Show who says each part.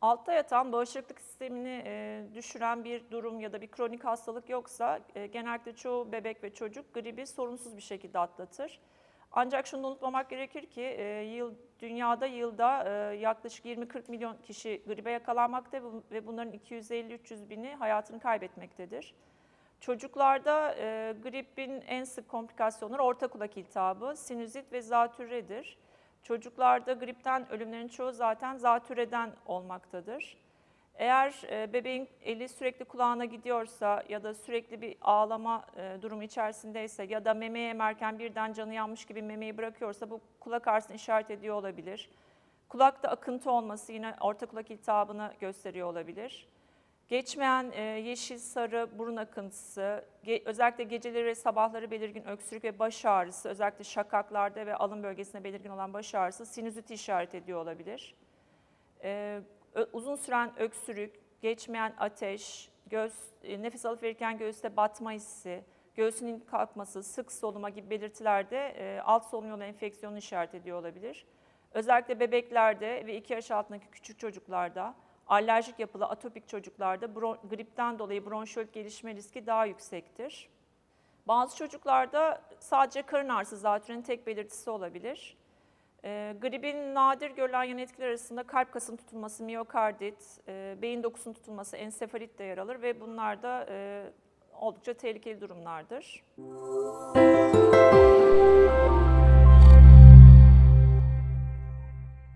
Speaker 1: Altta yatan bağışıklık sistemini e, düşüren bir durum ya da bir kronik hastalık yoksa e, genellikle çoğu bebek ve çocuk gribi sorunsuz bir şekilde atlatır. Ancak şunu da unutmamak gerekir ki e, yıl dünyada yılda e, yaklaşık 20-40 milyon kişi gribe yakalanmakta ve- bunların 250-300 bini hayatını kaybetmektedir. Çocuklarda e, gripin en sık komplikasyonları orta kulak iltihabı, sinüzit ve zatürredir. Çocuklarda gripten ölümlerin çoğu zaten zatürreden olmaktadır. Eğer e, bebeğin eli sürekli kulağına gidiyorsa ya da sürekli bir ağlama e, durumu içerisindeyse ya da memeyi emerken birden canı yanmış gibi memeyi bırakıyorsa bu kulak ağrısını işaret ediyor olabilir. Kulakta akıntı olması yine orta kulak iltihabını gösteriyor olabilir. Geçmeyen e, yeşil sarı burun akıntısı, özellikle geceleri sabahları belirgin öksürük ve baş ağrısı, özellikle şakaklarda ve alın bölgesinde belirgin olan baş ağrısı sinüziti işaret ediyor olabilir. E, uzun süren öksürük, geçmeyen ateş, göğüs, e, nefes alıp verirken göğüste batma hissi, göğsünün kalkması, sık soluma gibi belirtilerde alt solunum yolu enfeksiyonu işaret ediyor olabilir. Özellikle bebeklerde ve 2 yaş altındaki küçük çocuklarda, alerjik yapılı atopik çocuklarda gripten dolayı bronşiolit gelişme riski daha yüksektir. Bazı çocuklarda sadece karın ağrısı zatürrenin tek belirtisi olabilir. E, gribin nadir görülen yan etkiler arasında kalp kasının tutulması, miyokardit, e, beyin dokusunun tutulması, ensefalit de yer alır ve bunlar da e, oldukça tehlikeli durumlardır.